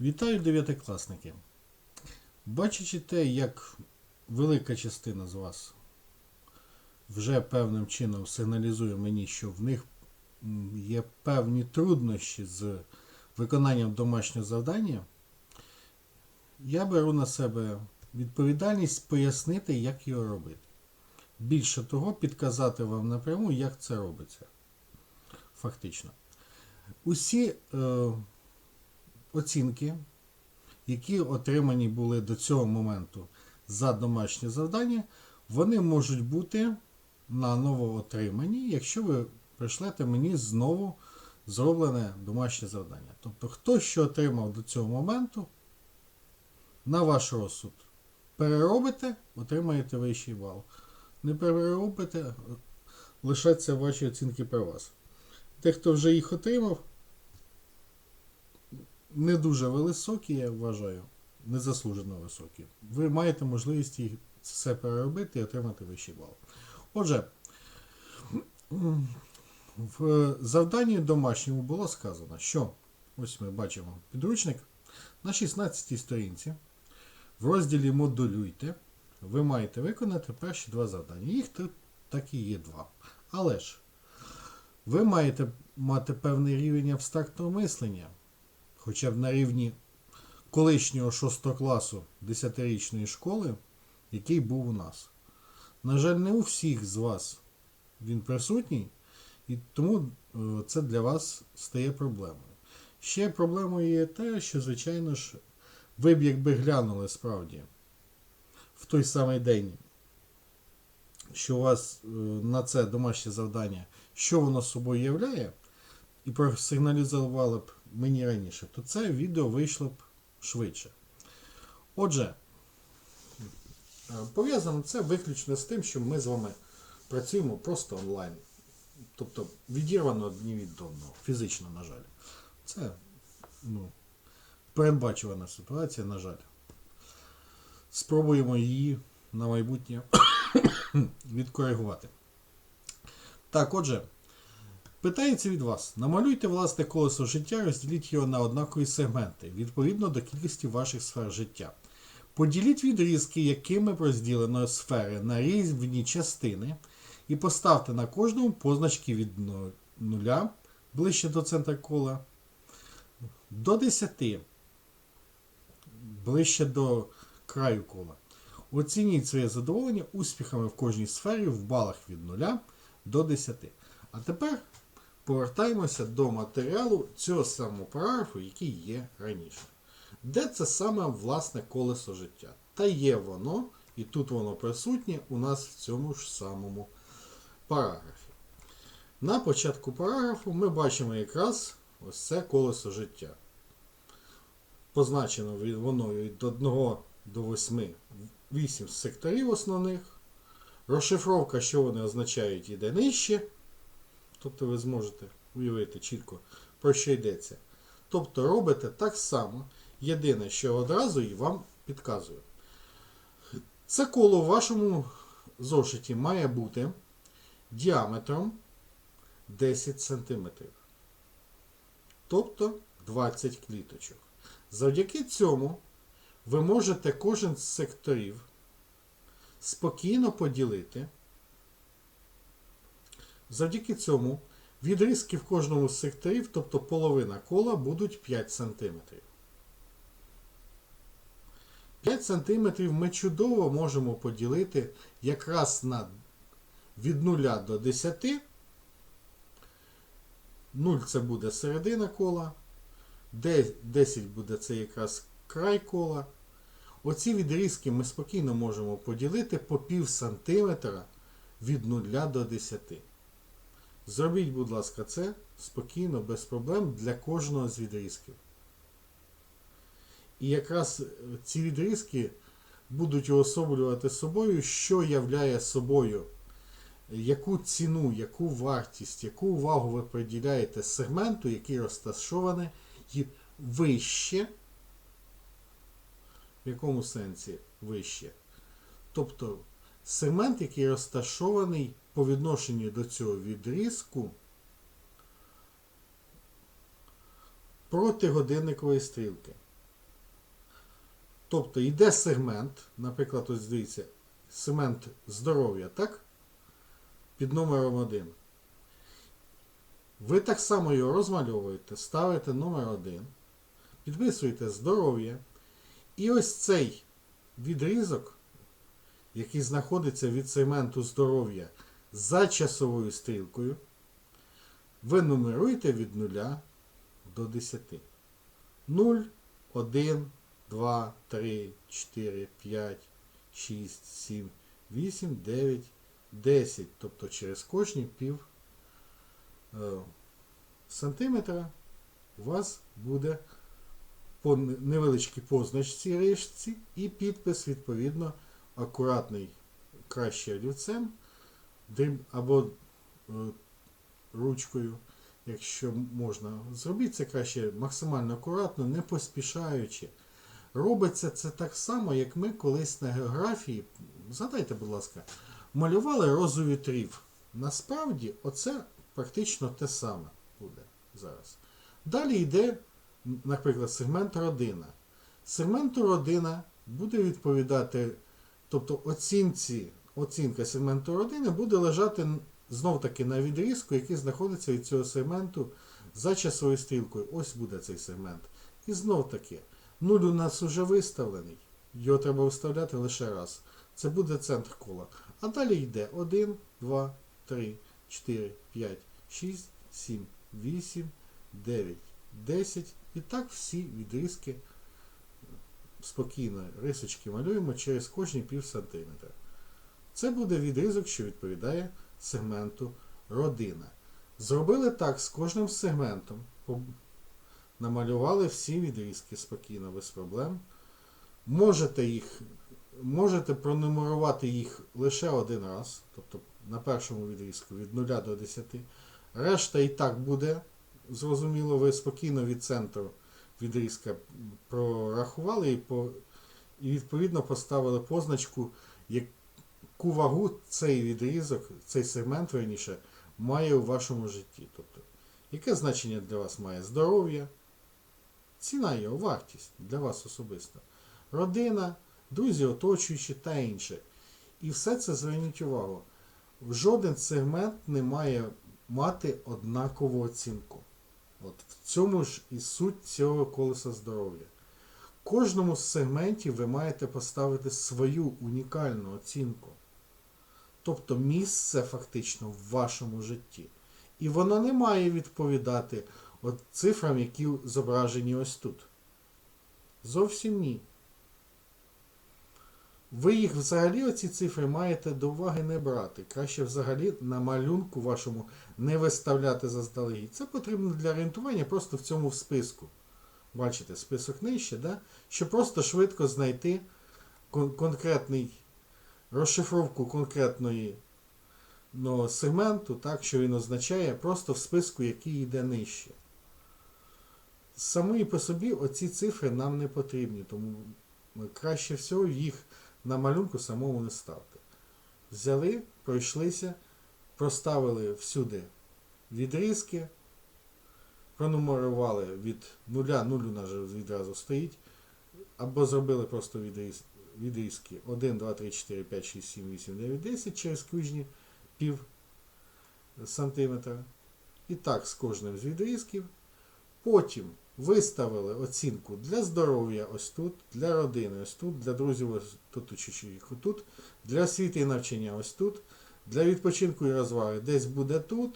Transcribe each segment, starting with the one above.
Вітаю дев'ятикласники. Бачачи те, як велика частина з вас вже певним чином сигналізує мені, що в них є певні труднощі з виконанням домашнього завдання, я беру на себе відповідальність пояснити, як його робити. Більше того, підказати вам напряму, як це робиться. Фактично. Усі е, оцінки, які отримані були до цього моменту за домашнє завдання, вони можуть бути наново отримані, якщо ви пришлете мені знову зроблене домашнє завдання. Тобто, хто що отримав до цього моменту, на ваш розсуд. Переробите, отримаєте вищий бал. Не переробите, лишаться ваші оцінки при вас. Те, хто вже їх отримав, не дуже високі, я вважаю, незаслужено високі. Ви маєте можливість все переробити і отримати вищий бал. Отже, в завданні домашньому було сказано, що ось ми бачимо підручник на 16 сторінці. В розділі Модулюйте ви маєте виконати перші два завдання. Їх тут так і є два. Але ж ви маєте мати певний рівень абстрактного мислення, хоча б на рівні колишнього 6 класу 10-річної школи, який був у нас. На жаль, не у всіх з вас він присутній, і тому е, це для вас стає проблемою. Ще проблемою є те, що, звичайно ж, ви б якби глянули справді в той самий день, що у вас е, на це домашнє завдання, що воно собою являє, і просигналізували б мені раніше, то це відео вийшло б швидше. Отже, е, пов'язано це виключно з тим, що ми з вами працюємо просто онлайн. Тобто відірвано одні від одного, фізично, на жаль. Це ну, передбачувана ситуація, на жаль. Спробуємо її на майбутнє відкоригувати. Так, отже, питається від вас: намалюйте власне колесо життя, розділіть його на однакові сегменти, відповідно до кількості ваших сфер життя. Поділіть відрізки, якими розділено сфери на різні частини, і поставте на кожному позначки від нуля ближче до центра кола до 10 ближче до краю кола. Оцініть своє задоволення успіхами в кожній сфері в балах від 0 до 10. А тепер повертаємося до матеріалу цього самого параграфу, який є раніше. Де це саме власне колесо життя? Та є воно, і тут воно присутнє у нас в цьому ж самому параграфі. На початку параграфу ми бачимо якраз ось це колесо життя. Позначено воно від 1 до 8 8 секторів основних. Розшифровка, що вони означають, іде нижче. Тобто ви зможете уявити чітко, про що йдеться. Тобто робите так само. Єдине, що одразу і вам підказую. Це коло в вашому зошиті має бути діаметром 10 см. Тобто 20 кліточок. Завдяки цьому ви можете кожен з секторів спокійно поділити. Завдяки цьому відрізки в кожному з секторів, тобто половина кола, будуть 5 см. 5 см ми чудово можемо поділити якраз на від 0 до 10. 0 це буде середина кола, 10 буде це якраз край кола. Оці відрізки ми спокійно можемо поділити по пів сантиметра від 0 до 10. Зробіть, будь ласка, це спокійно, без проблем для кожного з відрізків. І якраз е, ці відрізки будуть уособлювати собою, що являє собою, яку ціну, яку вартість, яку увагу ви приділяєте сегменту, який розташований вище. В якому сенсі вище? Тобто сегмент, який розташований по відношенню до цього відрізку проти годинникової стрілки. Тобто йде сегмент, наприклад, ось дивіться, сегмент здоров'я, так? Під номером 1. Ви так само його розмальовуєте, ставите номер 1, підписуєте здоров'я. І ось цей відрізок, який знаходиться від сегменту здоров'я за часовою стрілкою, ви нумеруєте від 0 до 10. 0, 1, 2, 3, 4, 5, 6, 7, 8, 9, 10. Тобто через кожні пів е, сантиметра у вас буде по не- невеличкій позначці рижці і підпис, відповідно, акуратний, краще олівцем дріб- або е, ручкою, якщо можна. Зробіть це краще максимально акуратно, не поспішаючи. Робиться це так само, як ми колись на географії, згадайте, будь ласка, малювали розу вітрів. Насправді, оце практично те саме буде зараз. Далі йде, наприклад, сегмент родина. Сегменту родина буде відповідати, тобто оцінці, оцінка сегменту родини буде лежати знов таки на відрізку, який знаходиться від цього сегменту за часовою стрілкою. Ось буде цей сегмент. І знов таки, нуль у нас вже виставлений. Його треба виставляти лише раз. Це буде центр кола. А далі йде 1, 2, 3, 4, 5, 6, 7, 8, 9, 10. І так всі відрізки спокійно рисочки малюємо через кожні пів сантиметра. Це буде відрізок, що відповідає сегменту родина. Зробили так з кожним сегментом. Намалювали всі відрізки спокійно, без проблем. Можете їх, можете пронумерувати їх лише один раз, тобто на першому відрізку від 0 до 10. Решта і так буде. Зрозуміло, ви спокійно від центру відрізка прорахували і, по, і відповідно поставили позначку, яку вагу цей відрізок, цей сегмент верніше, має у вашому житті. Тобто, яке значення для вас має здоров'я, ціна його, вартість для вас особисто, родина, друзі, оточуючі та інше. І все це зверніть увагу. Жоден сегмент не має мати однакову оцінку. От в цьому ж і суть цього колеса здоров'я. Кожному з сегментів ви маєте поставити свою унікальну оцінку. Тобто місце фактично в вашому житті. І воно не має відповідати от цифрам, які зображені ось тут. Зовсім ні. Ви їх взагалі, оці цифри, маєте до уваги не брати. Краще взагалі на малюнку вашому не виставляти заздалегідь. Це потрібно для орієнтування просто в цьому списку. Бачите, список нижче, да? щоб просто швидко знайти кон- конкретний розшифровку конкретної ну, сегменту, так, що він означає, просто в списку, який йде нижче. Самі по собі оці цифри нам не потрібні, тому краще всього їх на малюнку самому не ставте. Взяли, пройшлися, проставили всюди відрізки, пронумерували від нуля, нуль у відразу стоїть, або зробили просто відріз, відрізки 1, 2, 3, 4, 5, 6, 7, 8, 9, 10 через кожні пів сантиметра. І так з кожним з відрізків. Потім виставили оцінку для здоров'я ось тут, для родини ось тут, для друзів ось тут тут, для освіти і навчання ось тут, для відпочинку і розваги десь буде тут,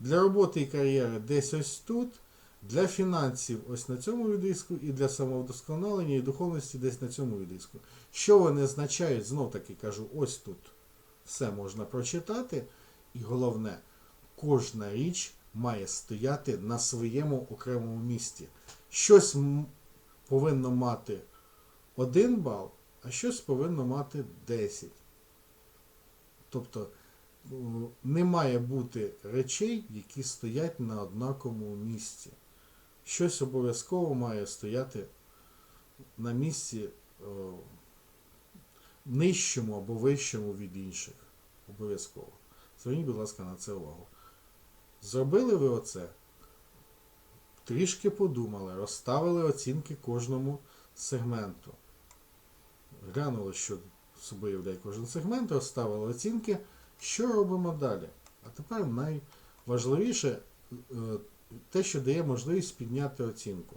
для роботи і кар'єри десь ось тут, для фінансів ось на цьому відрізку, і для самовдосконалення і духовності десь на цьому відрізку. Що вони означають, знов таки кажу, ось тут. Все можна прочитати. І головне, кожна річ має стояти на своєму окремому місці. Щось повинно мати 1 бал, а щось повинно мати 10. Тобто не має бути речей, які стоять на однаковому місці. Щось обов'язково має стояти на місці е, нижчому або вищому від інших. Обов'язково. Зверніть, будь ласка, на це увагу. Зробили ви оце? Трішки подумали, розставили оцінки кожному сегменту. глянули, що собою являє кожен сегмент, розставили оцінки. Що робимо далі? А тепер найважливіше е, те, що дає можливість підняти оцінку.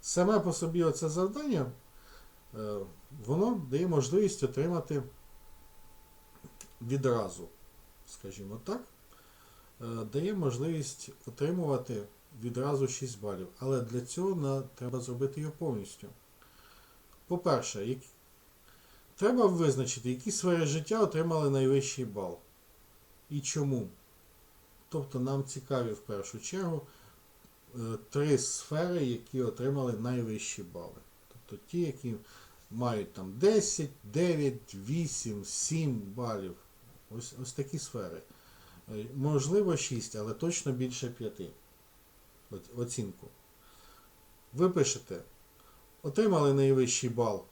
Саме по собі оце завдання, е, воно дає можливість отримати відразу, скажімо так, е, дає можливість отримувати відразу 6 балів. Але для цього треба зробити його повністю. По-перше, треба визначити, які сфери життя отримали найвищий бал. І чому. Тобто нам цікаві в першу чергу е, три сфери, які отримали найвищі бали. Тобто ті, які мають там 10, 9, 8, 7 балів. Ось, ось такі сфери. Е, Можливо 6, але точно більше 5 оцінку. Ви пишете, отримали найвищий бал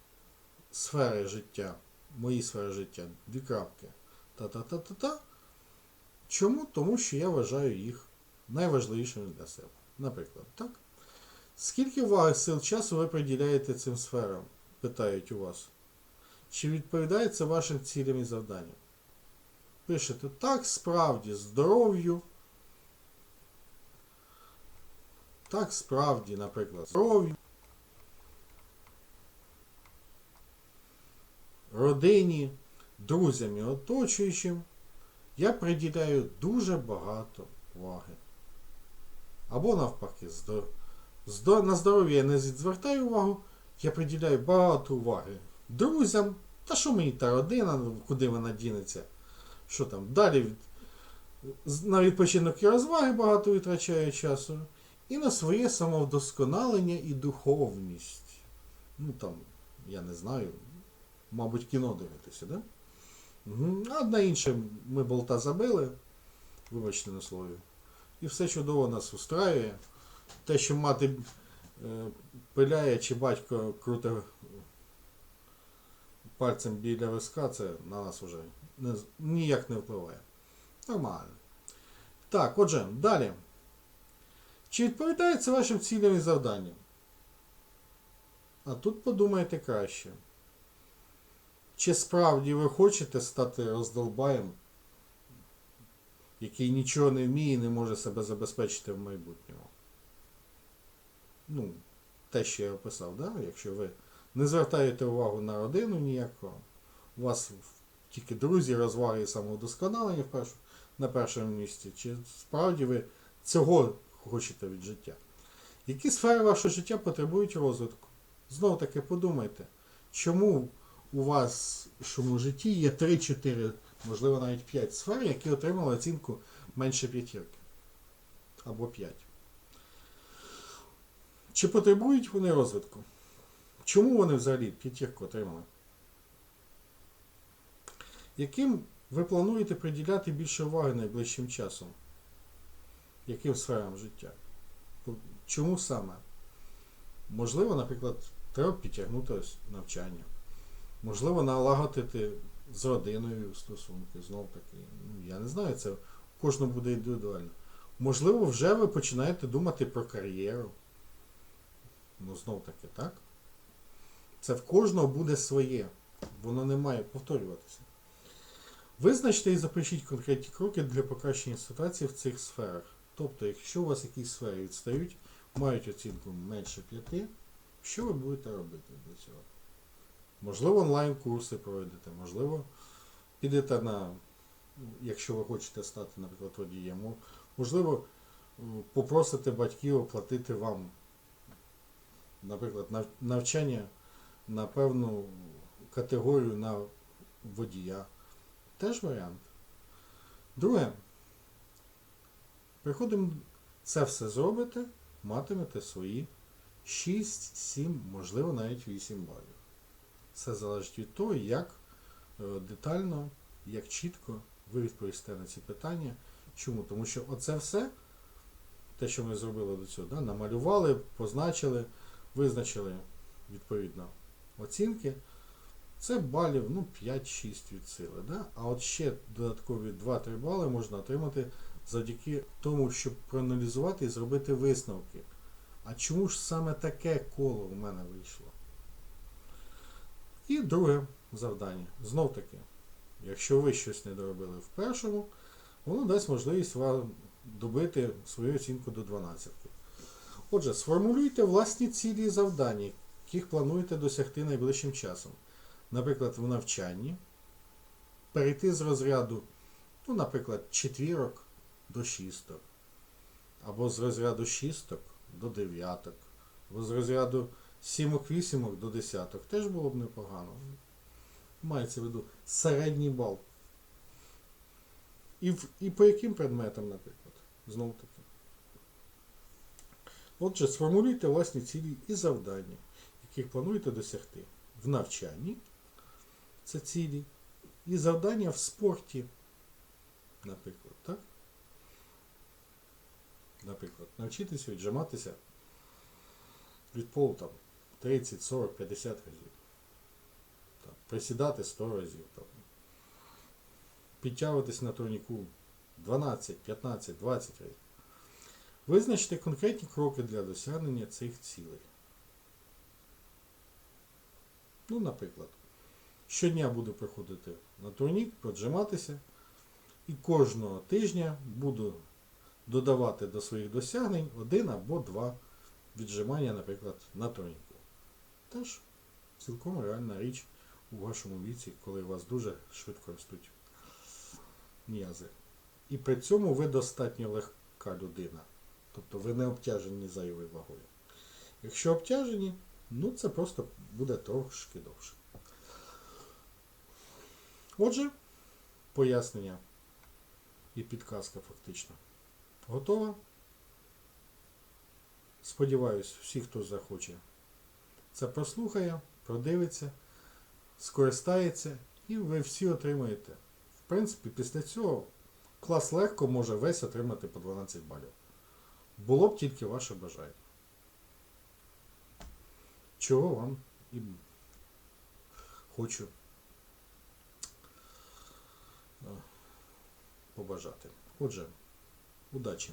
сфери життя, мої сфери життя, дві крапки. Та-та-та-та-та. Чому? Тому що я вважаю їх найважливішими для себе. Наприклад, так? Скільки уваги сил часу ви приділяєте цим сферам? Питають у вас. Чи відповідає це вашим цілям і завданням? Пишете так, справді, здоров'ю. Так, справді, наприклад, здоров'ю. Родині, друзям і оточуючим я приділяю дуже багато уваги. Або навпаки, на здоров'я я не звертаю увагу, я приділяю багато уваги друзям. Та що мені та родина, ну, куди вона дінеться? Що там? Далі на відпочинок і розваги багато витрачаю часу. І на своє самовдосконалення і духовність. Ну там, я не знаю, мабуть, кіно дивитися, да? На інше ми болта забили, вибачте на слові. І все чудово нас устраює. Те, що мати е, пиляє чи батько круте пальцем біля виска, це на нас вже не, ніяк не впливає. Нормально. Так, отже, далі. Чи відповідає це вашим цілям і завданням? А тут подумайте краще. Чи справді ви хочете стати роздолбаєм, який нічого не вміє і не може себе забезпечити в майбутньому? Ну, те, що я описав, да? якщо ви не звертаєте увагу на родину ніякого, у вас тільки друзі, розваги і самовдосконалення в першу, на першому місці, чи справді ви цього хочете від життя? Які сфери вашого життя потребують розвитку? Знов таки подумайте, чому у вас в житті є 3-4, можливо навіть 5 сфер, які отримали оцінку менше п'ятірки. Або 5. Чи потребують вони розвитку? Чому вони взагалі п'ятірку отримали? Яким ви плануєте приділяти більше уваги найближчим часом? Яким сферам життя? Чому саме? Можливо, наприклад, треба підтягнути навчання. Можливо, налагодити з родиною стосунки, знов таки. Ну, я не знаю, це в кожному буде індивідуально. Можливо, вже ви починаєте думати про кар'єру. Ну, знов таки, так? Це в кожного буде своє. Воно не має повторюватися. Визначте і запишіть конкретні кроки для покращення ситуації в цих сферах. Тобто, якщо у вас якісь сфери відстають, мають оцінку менше 5, що ви будете робити для цього? Можливо, онлайн-курси проведете, можливо, підете на, якщо ви хочете стати, наприклад, водієм, можливо, попросите батьків оплатити вам, наприклад, навчання на певну категорію на водія. Теж варіант. Друге, приходимо, це все зробите, матимете свої 6, 7, можливо, навіть 8 балів. Все залежить від того, як е, детально, як чітко ви відповісте на ці питання. Чому? Тому що оце все, те, що ми зробили до цього, да, намалювали, позначили, визначили відповідно оцінки. Це балів ну, 5-6 від сили. Да? А от ще додаткові 2-3 бали можна отримати завдяки тому, щоб проаналізувати і зробити висновки. А чому ж саме таке коло в мене вийшло? І друге завдання. Знов таки, якщо ви щось не доробили в першому, воно дасть можливість вам добити свою оцінку до 12. Отже, сформулюйте власні цілі і завдання, яких плануєте досягти найближчим часом. Наприклад, в навчанні перейти з розряду, ну, наприклад, четвірок до шісток, або з розряду шісток до дев'яток, або з розряду сімок-вісімок до десяток. Теж було б непогано. Мається в виду середній бал. І, в, і по яким предметам, наприклад? Знову таки. Отже, сформулюйте власні цілі і завдання, яких плануєте досягти в навчанні. Це цілі. І завдання в спорті, наприклад, так? Наприклад, навчитися віджиматися від полу там 30, 40, 50 разів. Там, присідати 100 разів. Там, підтягуватись на турніку 12, 15, 20 разів. Визначте конкретні кроки для досягнення цих цілей. Ну, наприклад, щодня буду приходити на турнік, поджиматися, і кожного тижня буду додавати до своїх досягнень один або два віджимання, наприклад, на турніку. Теж цілком реальна річ у вашому віці, коли у вас дуже швидко ростуть м'язи. І при цьому ви достатньо легка людина. Тобто ви не обтяжені зайвою вагою. Якщо обтяжені, ну це просто буде трошки довше. Отже, пояснення і підказка фактично готова. Сподіваюсь, всі, хто захоче, це прослухає, продивиться, скористається і ви всі отримаєте. В принципі, після цього клас легко може весь отримати по 12 балів. Було б тільки ваше бажання. Чого вам і хочу е, побажати. Отже, удачі!